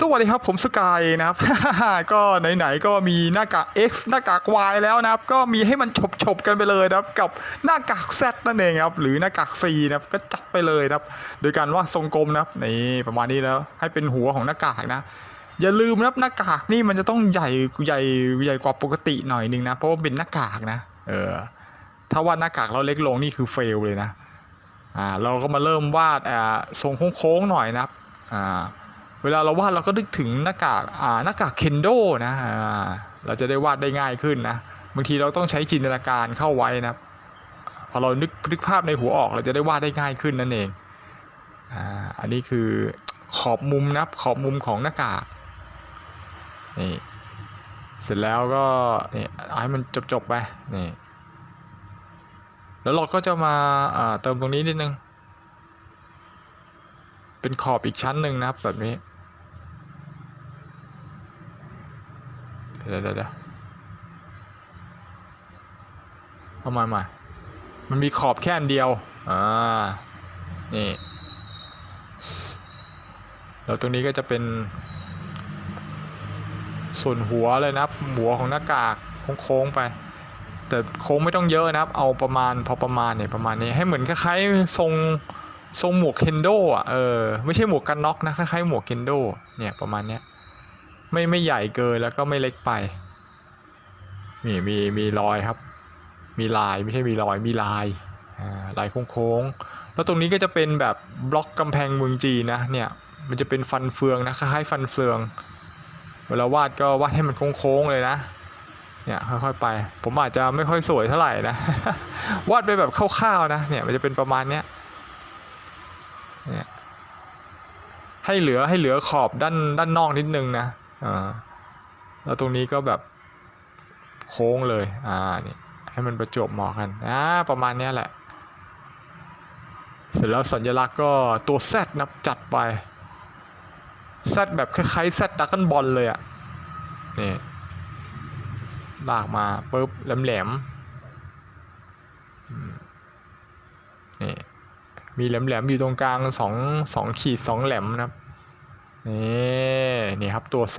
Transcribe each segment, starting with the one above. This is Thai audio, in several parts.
สวัสดีครับผมสกายนะครับ ก็ไหนๆก็มีหน้ากาก X หน้ากาก Y แล้วนะครับ ก็มีให้มันฉบๆกันไปเลยนะครับ กับหน้ากาก Z นั่นเองครับ หรือหน้ากาก C นะครับก็จัดไปเลยนะครับ โดยการว่าดทรงกลมนะครับนี่ประมาณนี้แล้วให้เป็นหัวของหน้ากากนะอย่าลืมนะครับหน้ากากนี่มันจะต้องใหญ่ใหญ่ใหญ่กว่าปกติหน่อยนึงนะเพราะว่าเป็นหน้ากากนะเออถ้าวาดหน้ากากเราเล็กลงนี่คือเฟลเลยนะอ่าเราก็มาเริ่มวาดอ่าทรงโค้งๆหน่อยนะครับอ่า เวลาเราวาดเราก็นึกถึงหน้ากากอ่าหน้ากากเคนโดนะเราจะได้วาดได้ง่ายขึ้นนะบางทีเราต้องใช้จินตนาการเข้าไว้นะพอเรานึกนึกภาพในหัวออกเราจะได้วาดได้ง่ายขึ้นนั่นเองอ่าอันนี้คือขอบมุมนะขอบมุมของหน้ากากนี่เสร็จแล้วก็นี่ให้มันจบๆไปนี่แล้วเราก็จะมาอ่าเติมตรงนี้นิดนึง เป็นขอบอีกชั้นหนึ่งนะครับแบบนี้ เดี๋ยวเดี๋ยวเดี๋ยวเอามาใหม่มันมีขอบแค่อันเดียว อ่า นี่ แล้วตรงนี้ก็จะเป็น ส่วนหัวเลยนะครับ หัวของหน้ากากโค้งๆไป แต่โค้งไม่ต้องเยอะนะครับ เอาประมาณพอประมาณเนี่ยประมาณนี้ ให้เหมือนคล้ายๆทรงทรงหมวกเคนโดอะ เออ ไม่ใช่หมวกกันน็อกนะ คล้ายๆหมวกเคนโด เนี่ยประมาณเนี้ย ไม่ไม่ใหญ่เกินแล้วก็ไม่เล็กไป นี่มีมีรอยครับ มีลายไม่ใช่มีรอยมีลายลายโค้งๆ แล้วตรงนี้ก็จะเป็นแบบบล็อกกำแพงเมืองจีนนะเนี่ยมันจะเป็นฟันเฟืองนะคล้ายๆฟันเฟือง เวลาวาดก็วาดให้มันโค้งๆเลยนะเนี่ยค่อยๆไป ผมอาจจะไม่ค่อยสวยเท่าไหร่นะ วาดไปแบบคร่าวๆนะเนี่ยมันจะเป็นประมาณเนี้ยเนี่ยให้เหลือให้เหลือขอบด้านด้านนอกนิดนึงนะ อ่าแล้วตรงนี้ก็แบบโค้งเลย อ่า นี่ ให้มันประจบเหมาะกัน อ่า ประมาณนี้แหละ เสร็จแล้วสัญลักษณ์ก็ตัว Z นะจัดไป Z แบบคล้ายๆ Z ดักกันบอลเลยอะ่ะ นี่ ลากมาปุ๊บแหลมๆอืมนี่ มีแหลมๆ อยู่ตรงกลางสองสองขีดสองแหลมนะครับ นี่นี่ครับตัว Z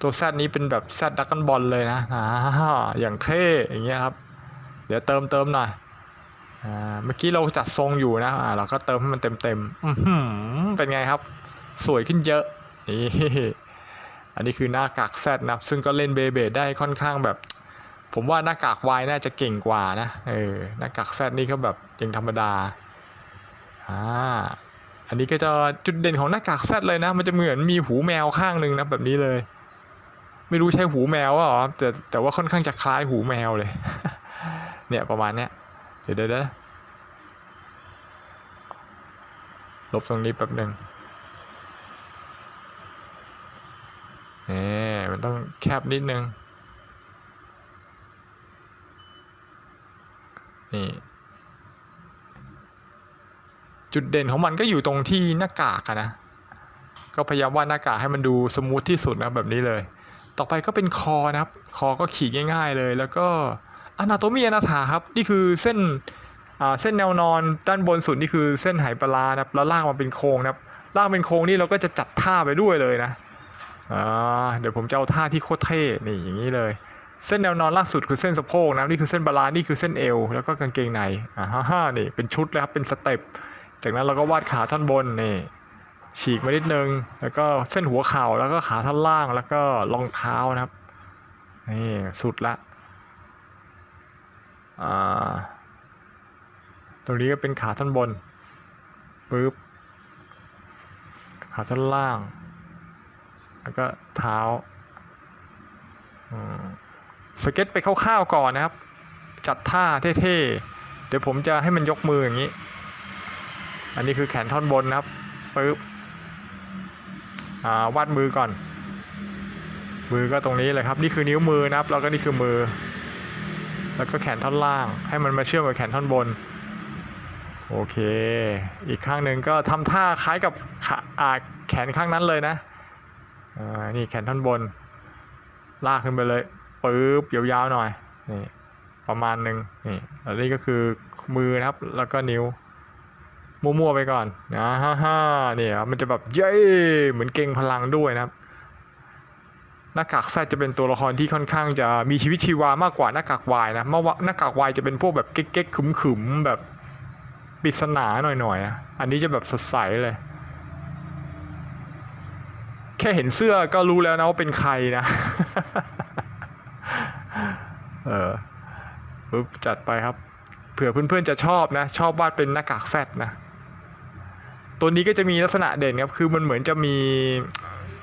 ตัว Z นี้เป็นแบบ Z ดักกันบอลเลยนะอ่าอย่างเท่อย่างเงี้ยครับ เดี๋ยวเติมเติมหน่อยอ่าเมื่อกี้เราจัดทรงอยู่นะอ่าเราก็เติมให้มันเต็มเต็มอื้อหือเป็นไงครับ สวยขึ้นเยอะนี่อันนี้คือหน้ากากแซดนะซึ่งก็เล่นเบเบดได้ค่อนข้างแบบ ผมว่าหน้ากากวายน่าจะเก่งกว่านะเออหน้ากากแซดนี่ก็แบบยังธรรมดาอ่า อันนี้ก็จะจุดเด่นของหน้ากากแซดเลยนะ มันจะเหมือนมีหูแมวข้างหนึ่งนะแบบนี้เลย ไม่รู้ใช่หูแมวหรอแต่แต่ว่าค่อนข้างจะคล้ายหูแมวเลย เนี่ยประมาณเนี้ยเดี๋ยวเดี๋ยวเดี๋ยวลบตรงนี้แป๊บหนึ่งนี่มันต้องแคบนิดนึงนี่ จุดเด่นของมันก็อยู่ตรงที่หน้ากากนะ ก็พยายามวาดหน้ากากให้มันดูสมูทที่สุดนะแบบนี้เลย ต่อไปก็เป็นคอนะครับ คอก็ขีดง่าย ๆเลย แล้วก็อนาโตมีอนาถาครับ นี่คือเส้นเส้นแนวนอนด้านบนสุดนี่คือเส้นไหปลานะครับ แล้วลากมาเป็นโค้งนะครับล่ากเป็นโค้งนี่เราก็จะจัดท่าไปด้วยเลยนะเดี๋ยวผมจะเอาท่าที่โคตรเท่ นี่อย่างนี้เลย เส้นแนวนอนล่างสุดคือเส้นสะโพกนะ นี่คือเส้นบาลานี่คือเส้นเอว แล้วก็กางเกงในอ่าฮ่าฮ่านี่เป็นชุดเลยครับ เป็นสเต็ป จากนั้นเราก็วาดขาท่อนบนนี่ฉีกมานิดนึง แล้วก็เส้นหัวเข่าแล้วก็ขาท่อนล่างแล้วก็รองเท้านะครับนี่สุดละอ่าตรงนี้ก็เป็นขาท่อนบนปึ๊บขาท่อนล่าง แล้วก็เท้าอืมสเก็ตไปคร่าวๆก่อนนะครับ จัดท่าเท่ๆ เดี๋ยวผมจะให้มันยกมืออย่างนี้ อันนี้คือแขนท่อนบนนะครับปึ๊บวาดมือก่อน มือก็ตรงนี้เลยครับ นี่คือนิ้วมือนะครับ แล้วก็นี่คือมือ แล้วก็แขนท่อนล่าง ให้มันมาเชื่อมกับแขนท่อนบน โอเค อีกข้างหนึ่งก็ทำท่าคล้ายกับขาแขนข้างนั้นเลยนะอ่านี่แขนท่อนบน ลากขึ้นไปเลยปึ๊บยาวๆหน่อยนี่ประมาณหนึ่งนี่แล้วนี่ก็คือมือนะครับ แล้วก็นิ้ว มั่วๆไปก่อนนะฮ่าฮ่าเนี่ยครับมันจะแบบเย้เหมือนเก่งพลังด้วยนะครับหน้ากากแซดจะเป็นตัวละครที่ค่อนข้างจะมีชีวิตชีวามากกว่าหน้ากากวายนะเมื่อว่าหน้ากากวายจะเป็นพวกแบบเก๊กๆขึมๆแบบปริศนาหน่อยๆอะอันนี้จะแบบสดใสเลย แค่เห็นเสื้อก็รู้แล้วนะว่าเป็นใครนะ เออปุ๊บจัดไปครับ เผื่อเพื่อนๆจะชอบนะ ชอบวาดเป็นหน้ากากแซดนะ ตัวนี้ก็จะมีลักษณะเด่นครับ คือมันเหมือนจะมี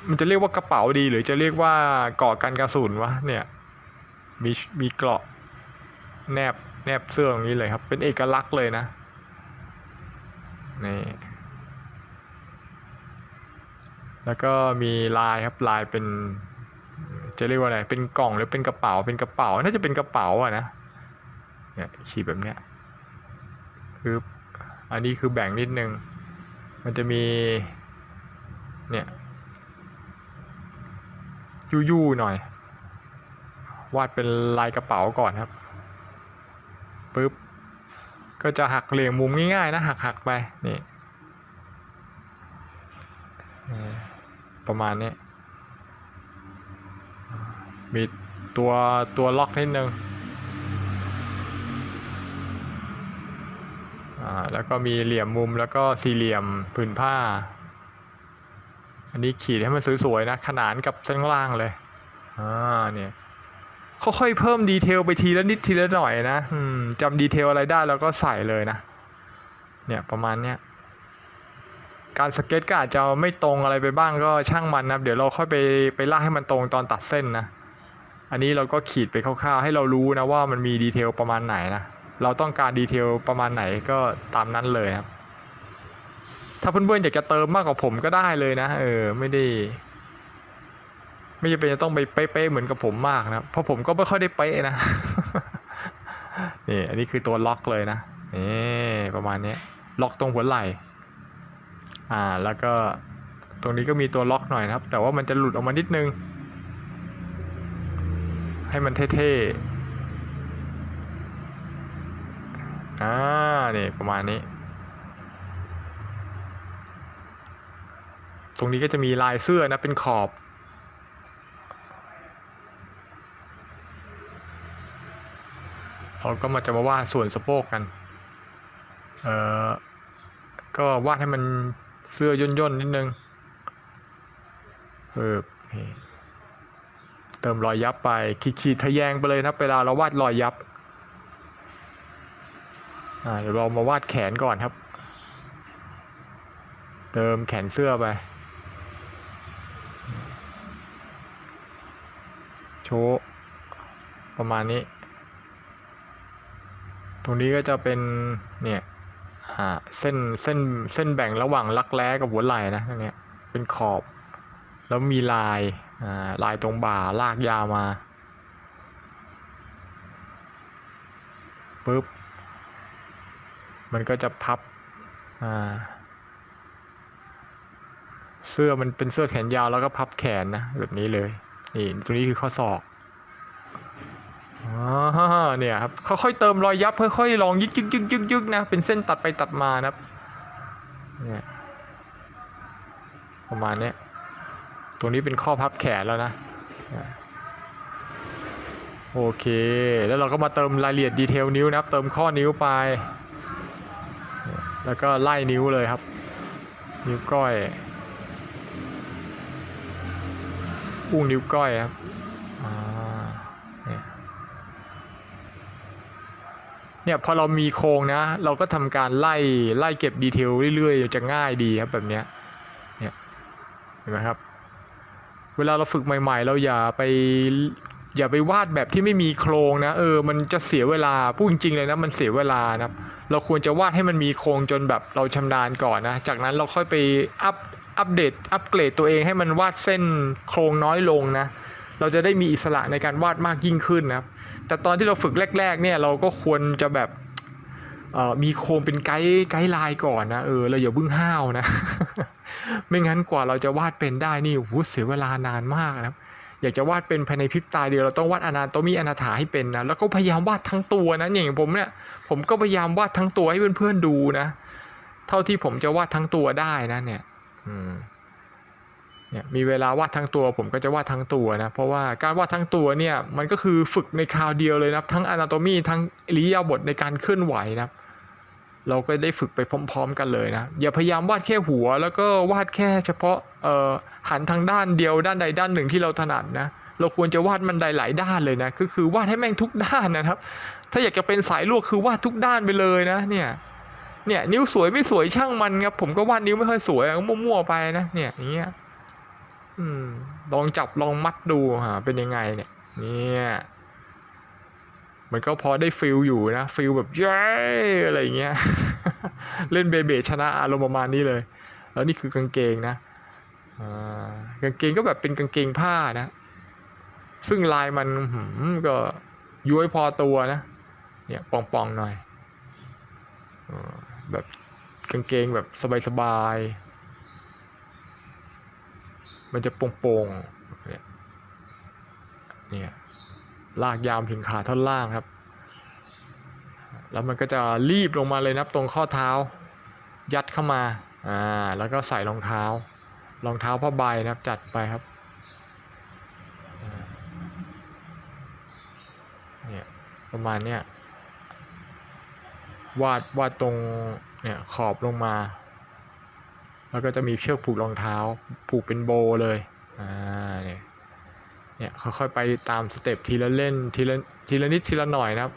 มันจะเรียกว่ากระเป๋าดี หรือจะเรียกว่าเกาะกันกระสุนวะเนี่ย มีมีเกราะแนบแนบเสื้อตรงนี้เลยครับ เป็นเอกลักษณ์เลยนะ นี่ แล้วก็มีลายครับลายเป็น จะเรียกว่าอะไร เป็นกล่องหรือเป็นกระเป๋า เป็นกระเป๋า น่าจะเป็นกระเป๋าอะนะ เนี่ยขีดแบบเนี้ยคืออันนี้คือแบ่งนิดนึง มันจะมีเนี่ยยู่ๆหน่อย วาดเป็นลายกระเป๋าก่อนครับปึ๊บก็จะหักเหลี่ยมมุมง่ายๆนะหักหักๆไปนี่นี่ประมาณนี้มีตัวตัวล็อกนิดนึง อ่า แล้วก็มีเหลี่ยมมุมแล้วก็สี่เหลี่ยมผืนผ้า อันนี้ขีดให้มันสวยๆนะขนานกับชั้นล่างเลยอ่าเนี่ยค่อยๆเพิ่มดีเทลไปทีละนิดทีละหน่อยนะจำดีเทลอะไรได้แล้วก็ใส่เลยนะ เนี่ยประมาณเนี้ยการสเก็ตก็อาจจะไม่ตรงอะไรไปบ้างก็ช่างมันนะเดี๋ยวเราค่อยไปไปลากให้มันตรงตอนตัดเส้นนะ อันนี้เราก็ขีดไปคร่าวๆ ให้เรารู้นะว่ามันมีดีเทลประมาณไหนนะ เราต้องการดีเทลประมาณไหนก็ตามนั้นเลยครับ ถ้าเพื่อนๆอยากจะเติมมากกว่าผมก็ได้เลยนะ เออ ไม่ได้ ไม่จำเป็นจะต้องไปเป๊ะๆเหมือนกับผมมากนะเพราะผมก็ไม่ค่อยได้เป๊ะนะนี่อันนี้คือตัวล็อกเลยนะนี่ประมาณนี้ล็อกตรงหัวไหล่อ่าแล้วก็ตรงนี้ก็มีตัวล็อกหน่อยนะครับ แต่ว่ามันจะหลุดออกมานิดนึง ให้มันเท่ๆ อ่านี่ประมาณนี้ ตรงนี้ก็จะมีลายเสื้อนะเป็นขอบ เราก็มาจะมาวาดส่วนสะโพกกัน เอ่อ ก็วาดให้มันเสื้อย่นๆนนิดนึงเออเติมรอยยับไป ขีดๆทะแยงไปเลยนะเวลาเราวาดรอยยับ เดี๋ยวเรามาวาดแขนก่อนครับ เติมแขนเสื้อไป โชว์ประมาณนี้ ตรงนี้ก็จะเป็นเนี่ยเส้นเส้นเส้นแบ่งระหว่างรักแร้กับหัวไหล่นะตรงเนี้ยเป็นขอบ แล้วมีลายลายตรงบ่าลากยาวมาปุ๊บ มันก็จะพับเสื้อมันเป็นเสื้อแขนยาวแล้วก็พับแขนนะแบบนี้เลยนี่ตรงนี้คือข้อศอกอ๋อเนี่ยครับค่อยๆเติมรอยยับค่อยๆลองยึกยึกยึกยึกยึกนะเป็นเส้นตัดไปตัดมานะครับเนี่ยประมาณนี้ตรงนี้เป็นข้อพับแขนแล้วนะโอเค แล้วเราก็มาเติมรายละเอียดดีเทลนิ้วนะครับ เติมข้อนิ้วไป แล้วก็ไล่นิ้วเลยครับ นิ้วก้อยอุ้งนิ้วก้อยครับเนี่ยเนี่ยพอเรามีโครงนะ เราก็ทำการไล่ไล่เก็บดีเทลเรื่อยๆ จะง่ายดีครับแบบเนี้ยเนี่ยเห็นไหมครับ เวลาเราฝึกใหม่ ๆ เราอย่าไป อย่าไปวาดแบบที่ไม่มีโครงนะ เออ มันจะเสียเวลาพูดจริงๆเลยนะ มันเสียเวลานะครับเราควรจะวาดให้มันมีโครงจนแบบเราชำนาญก่อนนะ จากนั้นเราค่อยไปอัพอัปเดตอัปเกรดตัวเองให้มันวาดเส้นโครงน้อยลงนะ เราจะได้มีอิสระในการวาดมากยิ่งขึ้นนะครับ แต่ตอนที่เราฝึกแรก ๆ เนี่ยเราก็ควรจะแบบเอ่อมีโครงเป็นไกด์ไกด์ไลน์ก่อนนะเออเราอย่าเพิ่งห้าวนะ ไม่งั้นกว่าเราจะวาดเป็นได้นี่โอ้โหเสียเวลานานมากนะครับ อยากจะวาดเป็นภายในพริบตาเดียวเราต้องวาดอนาโตมีอนาถาให้เป็นนะแล้วก็พยายามวาดทั้งตัวนะอย่างผมเนี่ยผมก็พยายามวาดทั้งตัวให้เพื่อนๆดูนะเท่าที่ผมจะวาดทั้งตัวได้นะเนี่ยอืมเนี่ยมีเวลาวาดทั้งตัว ผมก็จะวาดทั้งตัวนะเพราะว่าการวาดทั้งตัวเนี่ยมันก็คือฝึกในคราวเดียวเลยนะทั้ง anatomy ทั้งริยาบถในการเคลื่อนไหวนะเราก็ได้ฝึกไปพร้อม ๆ กันเลยนะอย่าพยายามวาดแค่หัว แล้วก็วาดแค่เฉพาะ หันทางด้านเดียวด้านใดด้านหนึ่งที่เราถนัดนะเราควรจะวาดมันใดหลายด้านเลยนะก็คือวาดให้แม่งทุกด้านนะครับ ถ้าอยากจะเป็นสายลวกคือวาดทุกด้านไปเลยนะเนี่ยเนี่ยนิ้วสวยไม่สวยช่างมันครับผมก็วาดนิ้วไม่ค่อยสวยก็มั่วๆไปนะเนี่ยอย่างเงี้ยอืมลองจับลองมัดดูฮะเป็นยังไงเนี่ย เนี่ยมันก็พอได้ฟิลอยู่นะฟิลแบบเย้อะไรอย่างเงี้ย เล่นเบเบชนะอารมณ์ประมาณนี้เลย แล้วนี่คือกางเกงนะ กางเกงก็แบบเป็นกางเกงผ้านะ ซึ่งลายมันมก็ย้วยพอตัวนะ เนี่ยป่องๆหน่อยอแบบกางเกงแบบสบายๆ มันจะโป่งๆ เนี่ยเนี่ยลากยาวถึงขาท่อนล่างครับ แล้วมันก็จะรีบลงมาเลยนับตรงข้อเท้า ยัดเข้ามา อ่า แล้วก็ใส่รองเท้า รองเท้าผ้าใบนะครับจัดไปครับเนี่ยประมาณเนี้ยวาดวาดตรงเนี่ยขอบลงมา แล้วก็จะมีเชือกผูกรองเท้า ผูกเป็นโบเลยอ่าเนี่ยเนี่ยค่อยๆไปตามสเต็ปทีละเล่นทีละทีละนิดทีละหน่อยนะครับ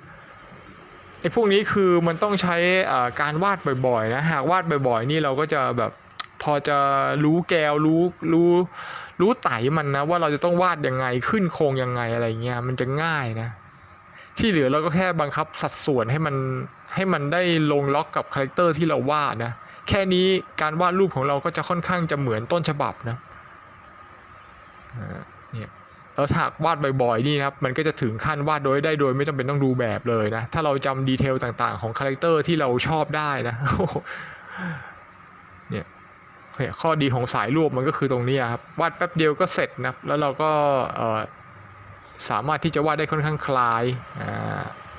ไอ้พวกนี้คือมันต้องใช้อ่าการวาดบ่อยๆนะหากวาดบ่อยๆ นี่เราก็จะแบบ พอจะรู้แกวรู้รู้รู้ไตมันนะ ว่าเราจะต้องวาดยังไงขึ้นโครงยังไงอะไรเงี้ยมันจะง่ายนะ ที่เหลือเราก็แค่บังคับสัดส่วนให้มันให้มันได้ลงล็อกกับคาแรคเตอร์ที่เราวาดนะ แค่นี้การวาดรูปของเราก็จะค่อนข้างจะเหมือนต้นฉบับนะอ่าเนี่ยแล้วถ้าหากวาดบ่อยๆนี่นะครับมันก็จะถึงขั้นวาดโดยได้โดยไม่จำเป็นต้องดูแบบเลยนะ ถ้าเราจำดีเทลต่างๆ ของคาแรคเตอร์ที่เราชอบได้นะ ข้อดีของสายรวบมันก็คือตรงนี้ครับวาดแป๊บเดียวก็เสร็จนะแล้วเราก็สามารถที่จะวาดได้ค่อนข้างคลาย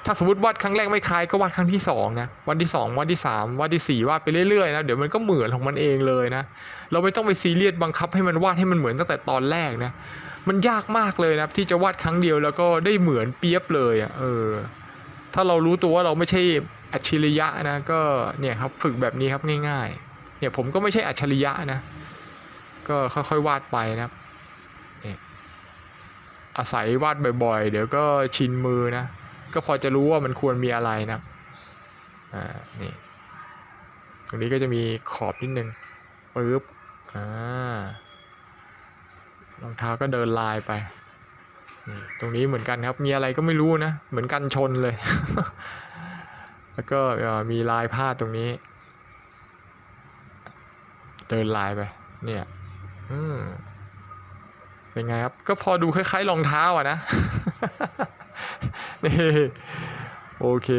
ถ้าสมมติวาดครั้งแรกไม่คลายก็วาดครั้งที่สองนะวันที่สองวันที่สามวันที่สี่วาดไปเรื่อยๆนะเดี๋ยวมันก็เหมือนของมันเองเลยนะเราไม่ต้องไปซีเรียสบังคับให้มันวาดให้มันเหมือนตั้งแต่ตอนแรกนะมันยากมากเลยนะที่จะวาดครั้งเดียวแล้วก็ได้เหมือนเปียบเลยอะเออถ้าเรารู้ตัวว่าเราไม่ใช่อัจฉริยะนะก็เนี่ยครับฝึกแบบนี้ครับง่าย ๆ เนี่ยผมก็ไม่ใช่อัจฉริยะนะ ก็ค่อยๆวาดไปนะครับเนี่ยอาศัยวาดบ่อยๆ เดี๋ยวก็ชินมือนะ ก็พอจะรู้ว่ามันควรมีอะไรนะอ่า นี่ ตรงนี้ก็จะมีขอบนิดนึงปึ๊บ อ่ารองเท้าก็เดินลายไป นี่ตรงนี้เหมือนกันครับ มีอะไรก็ไม่รู้นะ เหมือนกันชนเลย แล้วก็มีลายผ้าตรงนี้ เดินลายไป เนี่ย อืมเป็นไงครับ ก็พอดูคล้ายๆรองเท้าอะนะ นี่ โอเค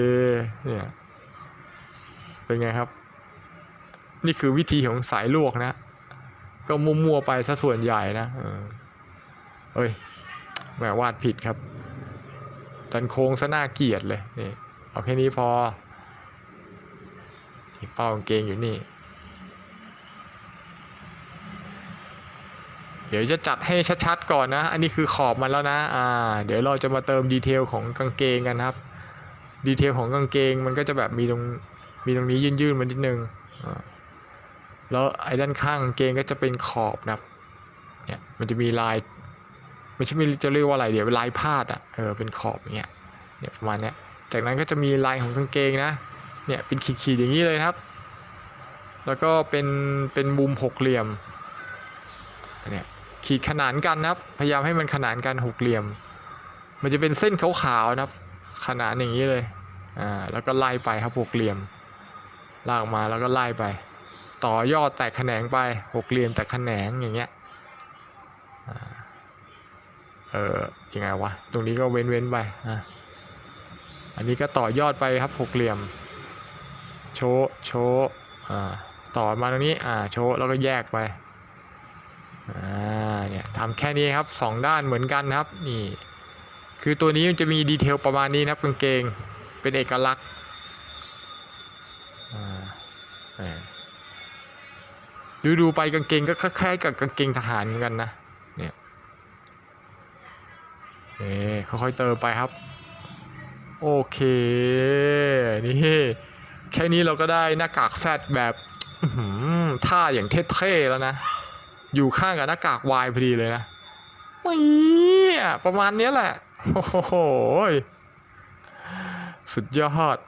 เนี่ย เป็นไงครับ นี่คือวิธีของสายลวกนะ ก็มั่วๆไปซะส่วนใหญ่นะเอ้ยแหมวาดผิดครับ ดันโค้งซะหน่าเกลียดเลย นี่ เอาแค่นี้พอที่เป้ากางเกงอยู่นี่ เดี๋ยวจะจัดให้ชัดๆก่อนนะ อันนี้คือขอบมันแล้วนะ อ่า เดี๋ยวเราจะมาเติมดีเทลของกางเกงกันครับ ดีเทลของกางเกงมันก็จะแบบมีตรงมีตรงนี้ยื่นๆมานิดนึง แล้วไอ้ด้านข้างกางเกงก็จะเป็นขอบนะครับ เนี่ยมันจะมีลายไม่ใช่ไม่จะเรียกว่าอะไรเดี๋ยวลายพาดอะ เออเป็นขอบอย่างเงี้ย เนี่ยประมาณเนี้ย จากนั้นก็จะมีลายของกางเกงนะ เนี่ยเป็นขีดๆอย่างนี้เลยครับ แล้วก็เป็นเป็นมุมหกเหลี่ยมเนี่ย ขีดขนานกันนะครับ พยายามให้มันขนานกันหกเหลี่ยม มันจะเป็นเส้นขาวๆนะครับ ขนานอย่างนี้เลยอ่าแล้วก็ไล่ไปครับหกเหลี่ยมลากมาแล้วก็ไล่ไป ต่อยอดแตกแขนงไปหกเหลี่ยมแตกแขนงอย่างเงี้ยอ่าเออยังไงวะตรงนี้ก็เว้นเว้นๆไปอะอันนี้ก็ต่อยอดไปครับหกเหลี่ยม โชว์โชว์อ่าต่อมาตรงนี้อ่าโชว์แล้วก็แยกไป ทำแค่นี้ครับสองด้านเหมือนกันครับนี่คือตัวนี้มันจะมีดีเทลประมาณนี้นะครับกางเกงเป็นเอกลักษณ์ดูดูๆไปกางเกงก็คล้ายๆกับกางเกงทหารเหมือนกันนะเนี่ยเอ๊ค่อยๆเติมไปครับ โอเคนี่แค่นี้เราก็ได้หน้ากากแซดแบบท่าอย่างเท่ๆแล้วนะ อยู่ข้างกับหน้ากากวายพอดีเลยนะนี่ประมาณนี้แหละ โอ้โห สุดยอด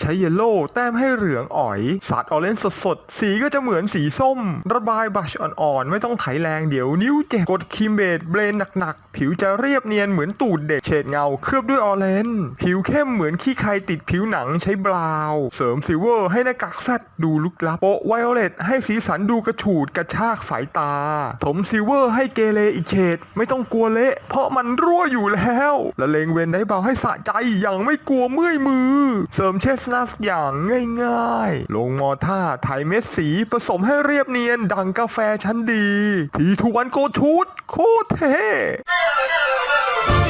ใช้เยลโล่แต้มให้เหลืองอ๋อยสาดออเรนจ์สดๆ สีก็จะเหมือนสีส้ม ระบายบัชอ่อนๆ ไม่ต้องไถแรงเดี๋ยวนิ้วเจ็บกดครีมเบดเบรนหนักๆ ผิวจะเรียบเนียนเหมือนตูดเด็กเฉดเงาเคลือบด้วยออเรนจ์ผิวเข้มเหมือนขี้ใครติดผิวหนังใช้บราวเสริมซิลเวอร์ให้หน้ากากแซดดูลุกลับโปะไวโอเลตให้สีสันดูกระฉูดกระชากสายตา ถมซิลเวอร์ให้เกเรอีกเฉดไม่ต้องกลัวเละ เพราะมันรั่วอยู่แล้วและเลงเวนได้เบาให้สะใจอย่างไม่กลัวเมื่อยมือ เสริมเชสนาสอย่างง่ายๆ ลงมอท่าไถเม็ดสีผสมให้เรียบเนียนดังกาแฟชั้นดี ทีทุวันโกชูดโคตรเท่